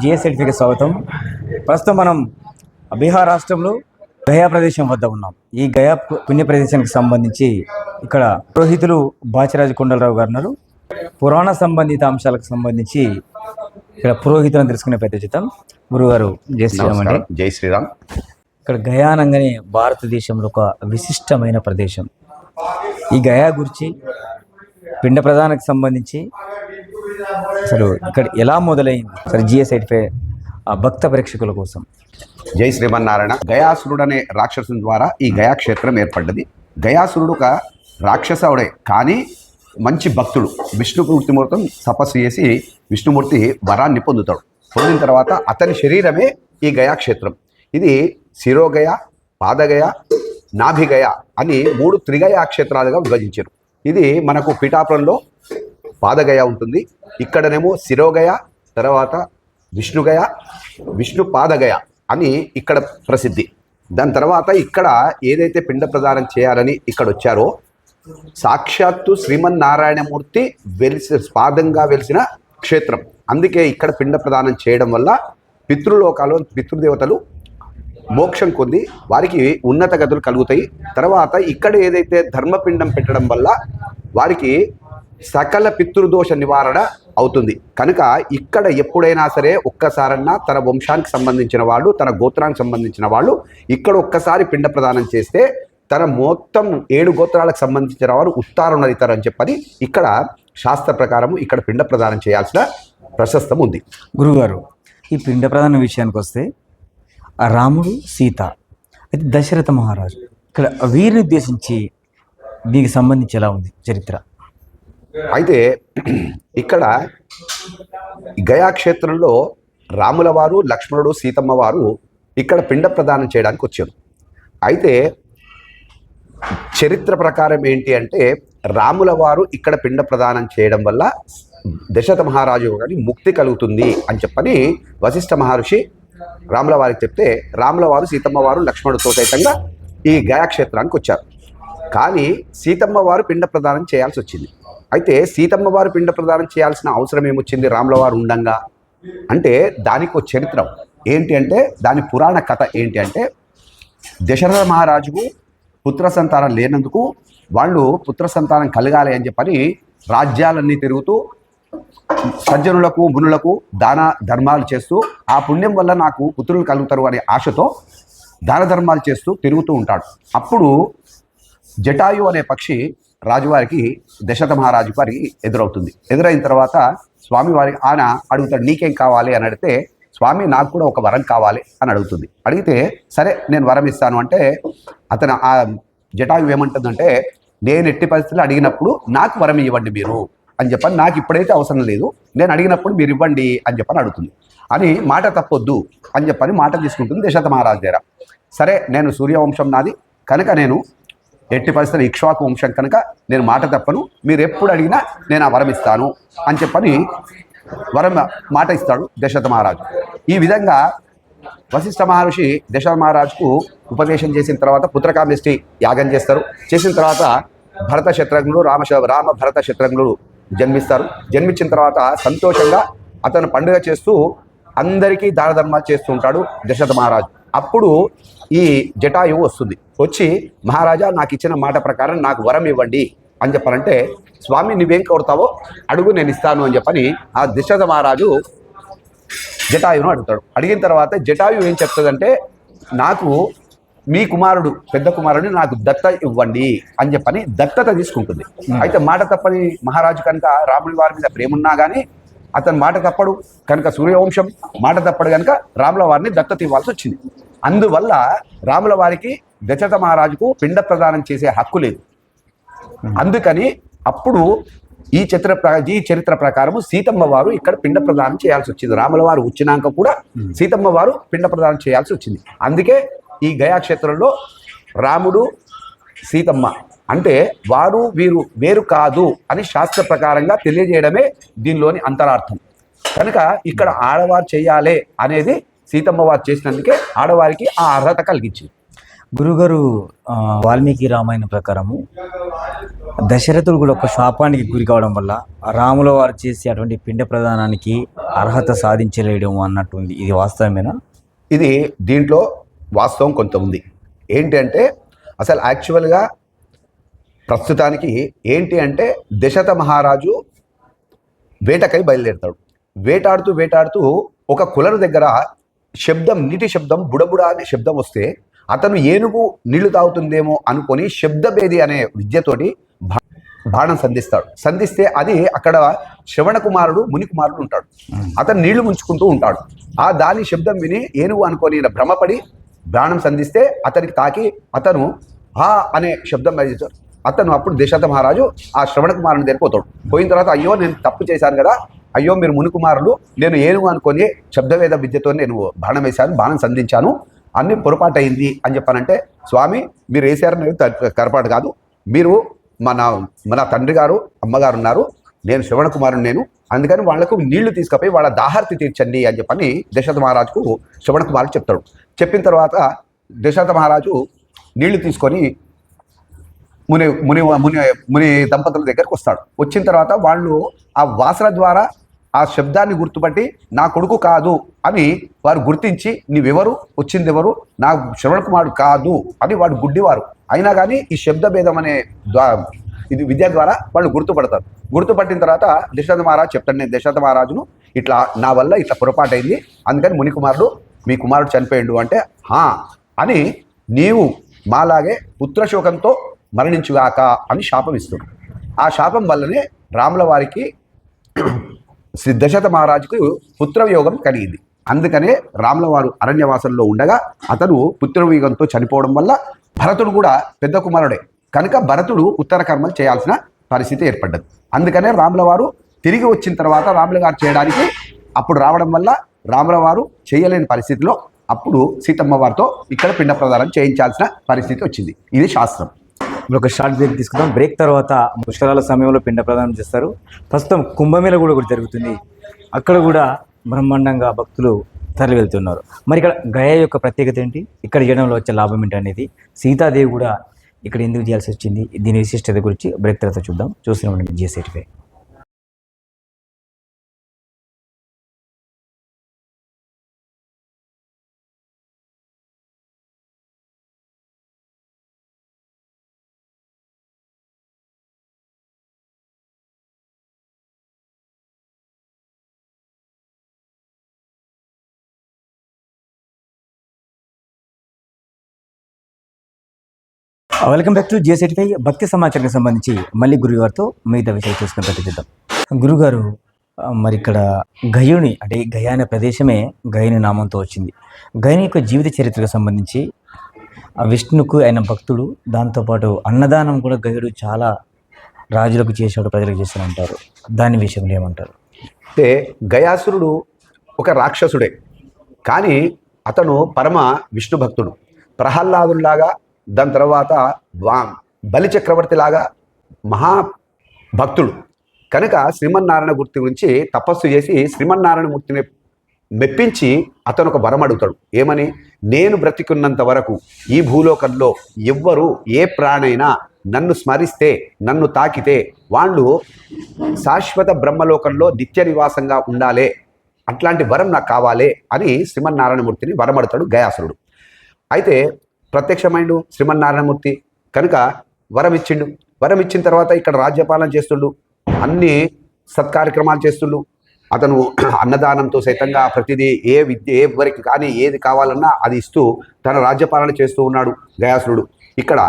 జిఎస్ఎల్టీకి స్వాగతం. ప్రస్తుతం మనం బీహార్ రాష్ట్రంలో గయా ప్రదేశం వద్ద ఉన్నాం. ఈ గయా పుణ్య ప్రదేశానికి సంబంధించి ఇక్కడ పురోహితులు బాచిరాజు కొండలరావు గారు ఉన్నారు. పురాణ సంబంధిత అంశాలకు సంబంధించి ఇక్కడ పురోహితులను తెలుసుకునే ప్రయత్నిస్తాం గురుగారు జయ శ్రీరామ్ అండి. జై శ్రీరామ్. ఇక్కడ గయా అనగానే భారతదేశంలో ఒక విశిష్టమైన ప్రదేశం. ఈ గయా గురించి పిండ ప్రధానకు సంబంధించి అసలు ఇక్కడ ఎలా మొదలైంది? అసలు జిఎస్ ఎయిట్ భక్త ప్రేక్షకుల కోసం. జై శ్రీమన్నారాయణ. గయాసురుడు అనే రాక్షసుని ద్వారా ఈ గయా క్షేత్రం ఏర్పడ్డది. గయాసురుడు ఒక రాక్షసుడే కానీ మంచి భక్తుడు. విష్ణుమూర్తిమూర్తం తపస్సు చేసి విష్ణుమూర్తి వరాన్ని పొందుతాడు. పొందిన తర్వాత అతని శరీరమే ఈ గయా క్షేత్రం ఇది శిరోగయ పాదగయ నాభిగయ అని మూడు త్రిగయా క్షేత్రాలుగా విభజించారు. ఇది మనకు పిఠాపురంలో పాదగయ ఉంటుంది. ఇక్కడనేమో శిరోగయ తర్వాత విష్ణుగయ విష్ణు పాదగయ అని ఇక్కడ ప్రసిద్ధి. దాని తర్వాత ఇక్కడ ఏదైతే పిండ ప్రదానం చేయాలని ఇక్కడ వచ్చారో సాక్షాత్తు శ్రీమన్నారాయణమూర్తి వెలిసి పాదంగా వెలిసిన క్షేత్రం. అందుకే ఇక్కడ పిండ ప్రదానం చేయడం వల్ల పితృలోకాలు పితృదేవతలు మోక్షం పొంది వారికి ఉన్నత గతులు కలుగుతాయి. తర్వాత ఇక్కడ ఏదైతే ధర్మపిండం పెట్టడం వల్ల వారికి సకల పితృదోష నివారణ అవుతుంది. కనుక ఇక్కడ ఎప్పుడైనా సరే ఒక్కసారన్నా తన వంశానికి సంబంధించిన వాళ్ళు తన గోత్రానికి సంబంధించిన వాళ్ళు ఇక్కడ ఒక్కసారి పిండ ప్రదానం చేస్తే తన మొత్తం ఏడు గోత్రాలకు సంబంధించిన వారు ఉత్తారుణరితారు అని చెప్పని ఇక్కడ శాస్త్ర ప్రకారం ఇక్కడ పిండ ప్రదానం చేయాల్సిన ప్రశస్తం ఉంది. గురుగారు ఈ పిండ ప్రధాన విషయానికి వస్తే రాముడు సీత అయితే దశరథ మహారాజు ఇక్కడ వీరిని ఉద్దేశించి దీనికి సంబంధించి ఎలా ఉంది చరిత్ర? అయితే ఇక్కడ గయా క్షేత్రంలో రాముల వారు లక్ష్మణుడు సీతమ్మ వారు ఇక్కడ పిండ ప్రదానం చేయడానికి వచ్చారు. అయితే చరిత్ర ప్రకారం ఏంటి అంటే రాముల వారు ఇక్కడ పిండ ప్రదానం చేయడం వల్ల దశరథ మహారాజు గారి ముక్తి కలుగుతుంది అని చెప్పని వశిష్ఠ మహర్షి రాముల వారికి చెప్తే రాముల వారు సీతమ్మ వారు లక్ష్మణుడితో సైతంగా ఈ గయాక్షేత్రానికి వచ్చారు. కానీ సీతమ్మ వారు పిండ ప్రదానం చేయాల్సి వచ్చింది. అయితే సీతమ్మ వారు పిండ ప్రదానం చేయాల్సిన అవసరం ఏమొచ్చింది? రాముల వారు ఉండంగా. అంటే దానికి ఒక చరిత్ర. ఏంటి అంటే దాని పురాణ కథ ఏంటి అంటే దశరథ మహారాజుకు పుత్ర సంతానం లేనందుకు వాళ్ళు పుత్ర సంతానం కలగాలి అని చెప్పని రాజ్యాలన్నీ తిరుగుతూ సజ్జనులకు మునులకు దాన ధర్మాలు చేస్తూ ఆ పుణ్యం వల్ల నాకు పుత్రులు కలుగుతారు అనే ఆశతో దాన ధర్మాలు చేస్తూ తిరుగుతూ ఉంటాడు. అప్పుడు జటాయు అనే పక్షి రాజువారికి దశరథ మహారాజు వారికి ఎదురవుతుంది. ఎదురైన తర్వాత స్వామివారి ఆయన అడుగుతాడు నీకేం కావాలి? అని అడిగితే స్వామి నాకు కూడా ఒక వరం కావాలి అని అడుగుతుంది. అడిగితే సరే నేను వరం ఇస్తాను. అంటే అతను ఆ జటాయు ఏమంటుందంటే నేను ఎట్టి పరిస్థితుల్లో అడిగినప్పుడు నాకు వరం ఇవ్వండి మీరు అని చెప్పని నాకు ఇప్పుడైతే అవసరం లేదు నేను అడిగినప్పుడు మీరు ఇవ్వండి అని చెప్పని అడుగుతుంది. అని మాట తప్పొద్దు అని చెప్పని మాట తీసుకుంటుంది దశరథ మహారాజు దగ్గర. సరే నేను సూర్యవంశం నాది కనుక నేను ఎట్టి పరిస్థితులు ఇక్ష్వాకు వంశం కనుక నేను మాట తప్పను. మీరు ఎప్పుడు అడిగినా నేను ఆ వరం ఇస్తాను అని చెప్పని వరం మాట ఇస్తాడు దశరథ మహారాజు. ఈ విధంగా వశిష్ఠ మహర్షి దశరథ మహారాజుకు ఉపదేశం చేసిన తర్వాత పుత్రకామేష్టి యాగం చేస్తారు. చేసిన తర్వాత భరత శత్రుఘ్నుడు రామ రామ భరత శత్రుఘ్నుడు జన్మిస్తారు. జన్మించిన తర్వాత సంతోషంగా అతను పండుగ చేస్తూ అందరికీ దాన ధర్మాలు చేస్తూ ఉంటాడు దశరథ మహారాజు. అప్పుడు ఈ జటాయువు వస్తుంది. వచ్చి మహారాజా నాకు ఇచ్చిన మాట ప్రకారం నాకు వరం ఇవ్వండి అని చెప్పాలంటే స్వామి నువ్వేం కోరుతావో అడుగు నేను ఇస్తాను అని చెప్పని ఆ దశరథ మహారాజు జటాయువును అడుగుతాడు. అడిగిన తర్వాత జటాయు ఏం చెప్తుందంటే నాకు మీ కుమారుడు పెద్ద కుమారుడు నాకు దత్త ఇవ్వండి అని చెప్పని దత్తత తీసుకుంటుంది. అయితే మాట తప్పని మహారాజు కనుక రాముడి వారి మీద ప్రేమ ఉన్నా కానీ అతను మాట తప్పడు కనుక సూర్యవంశం మాట తప్పడు కనుక రాముల వారిని దత్తత ఇవ్వాల్సి వచ్చింది. అందువల్ల రాముల వారికి దశరథ మహారాజుకు పిండ ప్రదానం చేసే హక్కు లేదు. అందుకని అప్పుడు ఈ చిత్ర ఈ చరిత్ర ప్రకారము సీతమ్మ వారు ఇక్కడ పిండ ప్రదానం చేయాల్సి వచ్చింది. రాముల వారు వచ్చినాక కూడా సీతమ్మ వారు పిండ ప్రదానం చేయాల్సి వచ్చింది. అందుకే ఈ గయా క్షేత్రంలో రాముడు సీతమ్మ అంటే వారు వీరు వేరు కాదు అని శాస్త్ర ప్రకారంగా తెలియజేయడమే దీనిలోని అంతరార్థం. కనుక ఇక్కడ ఆడవారు చేయాలి అనేది సీతమ్మ వారు చేసినందుకే ఆడవారికి ఆ అర్హత కలిగించింది. గురుగారు వాల్మీకి రామాయణ ప్రకారము దశరథుడు కూడా ఒక శాపానికి గురి కావడం వల్ల రాముల వారు చేసే అటువంటి పిండ ప్రదానానికి అర్హత సాధించలేయడం అన్నట్టుంది ఇది వాస్తవమేనా? ఇది దీంట్లో వాస్తవం కొంత ఉంది. ఏంటి అంటే అసలు యాక్చువల్గా ప్రస్తుతానికి ఏంటి అంటే దశరథ మహారాజు వేటకై బయలుదేరుతాడు. వేటాడుతూ వేటాడుతూ ఒక కులరు దగ్గర శబ్దం నీటి శబ్దం బుడబుడ అనే శబ్దం వస్తే అతను ఏనుగు నీళ్ళు తాగుతుందేమో అనుకొని శబ్దభేది అనే విద్యతోటి బాణం సంధిస్తాడు. సంధిస్తే అది అక్కడ శ్రవణ కుమారుడు ముని కుమారుడు ఉంటాడు. అతను నీళ్ళు ముంచుకుంటూ ఉంటాడు. ఆ దాని శబ్దం విని ఏనుగు అనుకొని భ్రమపడి బాణం సంధిస్తే అతనికి తాకి అతను ఆ అనే శబ్దం అతను అప్పుడు దశరథ మహారాజు ఆ శ్రవణ కుమారుని దగ్గరికి పోతాడు. పోయిన తర్వాత అయ్యో నేను తప్పు చేశాను కదా అయ్యో మీరు మునుకుమారులు. నేను ఏనుగు అనుకొని శబ్దవేద విద్యతో నేను బాణం వేశాను బాణం సంధించాను అన్ని పొరపాటు అయింది అని చెప్పానంటే స్వామి మీరు వేసారని కరపాటు కాదు. మీరు మన మన తండ్రి గారు అమ్మగారు ఉన్నారు. నేను శ్రవణ కుమారుడు నేను. అందుకని వాళ్ళకు నీళ్ళు తీసుకుపోయి వాళ్ళ దాహార్తి తీర్చండి అని చెప్పని దశరథ మహారాజుకు శ్రవణ కుమారుడు చెప్తాడు. చెప్పిన తర్వాత దశరథ మహారాజు నీళ్ళు తీసుకొని ముని ముని ముని ముని దంపతుల దగ్గరకు వస్తాడు. వచ్చిన తర్వాత వాళ్ళు ఆ వాసన ద్వారా ఆ శబ్దాన్ని గుర్తుపట్టి నా కొడుకు కాదు అని వారు గుర్తించి నీవెవరు? వచ్చింది ఎవరు నా శ్రవణ కుమారుడు కాదు అని వాడు గుడ్డివారు. అయినా కానీ ఈ శబ్ద భేదం అనే ద్వా ఇది విద్య ద్వారా వాళ్ళు గుర్తుపడతారు. గుర్తుపట్టిన తర్వాత దశరథ మహారాజు చెప్తాడు నేను దశరథ మహారాజును. ఇట్లా నా వల్ల ఇట్లా పొరపాటైంది. అందుకని ముని కుమారుడు మీ కుమారుడు చనిపోయిండు అంటే హా అని నీవు మాలాగే పుత్రశోకంతో మరణించుగాక అని శాపం ఇస్తున్నాడు. ఆ శాపం వల్లనే రాముల వారికి శ్రీ మహారాజుకు పుత్రవియోగం కలిగింది. అందుకనే రాముల వారు అరణ్యవాసంలో ఉండగా అతను పుత్రవియోగంతో చనిపోవడం వల్ల భరతుడు కూడా పెద్ద కుమారుడే. కనుక భరతుడు ఉత్తర కర్మలు చేయాల్సిన పరిస్థితి ఏర్పడ్డది. అందుకనే రాముల వారు తిరిగి వచ్చిన తర్వాత రాముల గారు చేయడానికి అప్పుడు రావడం వల్ల రాముల వారు చేయలేని పరిస్థితిలో అప్పుడు సీతమ్మ వారితో ఇక్కడ పిండ ప్రదానం చేయించాల్సిన పరిస్థితి వచ్చింది. ఇది శాస్త్రం. ఇప్పుడు ఒక షార్ట్ బ్రేక్ తీసుకుందాం. బ్రేక్ తర్వాత పుష్కరాల సమయంలో పిండ ప్రదానం చేస్తారు. ప్రస్తుతం కుంభమేళ కూడా ఒకటి జరుగుతుంది. అక్కడ కూడా బ్రహ్మాండంగా భక్తులు తరలి వెళ్తున్నారు మరి ఇక్కడ గయా యొక్క ప్రత్యేకత ఏంటి? ఇక్కడ చేయడంలో వచ్చే లాభం ఏంటి అనేది సీతాదేవి కూడా ఇక్కడ ఎందుకు చేయాల్సి వచ్చింది? దీని విశిష్టత గురించి బ్రేక్ తర్వాత చూద్దాం. చూస్తున్నాం ఉండండి వెల్కమ్ బ్యాక్ టు జిఎస్ఐటిఫై భక్తి సమాచారానికి సంబంధించి మళ్ళీ గురుగారితో మిగతా విషయాలు చూసుకుని ప్రతిదిద్దాం గురుగారు మరి ఇక్కడ గయుని అంటే ఈ గయ అనే ప్రదేశమే గయుని నామంతో వచ్చింది. గయని యొక్క జీవిత చరిత్రకు సంబంధించి ఆ విష్ణుకు ఆయన భక్తుడు దాంతోపాటు అన్నదానం కూడా గయుడు చాలా రాజులకు చేశాడు ప్రజలకు చేశాడు అంటారు. దాని విషయంలో ఏమంటారు? అంటే గయాసురుడు ఒక రాక్షసుడే. కానీ అతను పరమ విష్ణు భక్తుడు. ప్రహ్లాదుల్లాగా దాని తర్వాత వా- బలి చక్రవర్తి లాగా మహా భక్తుడు కనుక శ్రీమన్నారాయణ గుర్తి గురించి తపస్సు చేసి శ్రీమన్నారాయణ మూర్తిని మెప్పించి అతను ఒక వరం అడుగుతాడు. ఏమని? నేను బ్రతికున్నంత వరకు ఈ భూలోకంలో ఎవ్వరు ఏ ప్రాణైనా నన్ను స్మరిస్తే నన్ను తాకితే వాళ్ళు శాశ్వత బ్రహ్మలోకంలో నిత్య నివాసంగా ఉండాలే అట్లాంటి వరం నాకు కావాలే అని శ్రీమన్నారాయణమూర్తిని వరమడతాడు గయాసురుడు. అయితే ప్రత్యక్షమైండు శ్రీమన్నారాయణమూర్తి కనుక వరం ఇచ్చిండు వరం ఇచ్చిన తర్వాత ఇక్కడ రాజ్యపాలన చేస్తుండు. అన్ని సత్కార్యక్రమాలు చేస్తుండు. అతను అన్నదానంతో సైతంగా ప్రతిదీ ఏ విద్య ఎవరికి కానీ ఏది కావాలన్నా అది ఇస్తూ తన రాజ్యపాలన చేస్తూ ఉన్నాడు గయాసురుడు. ఇక్కడ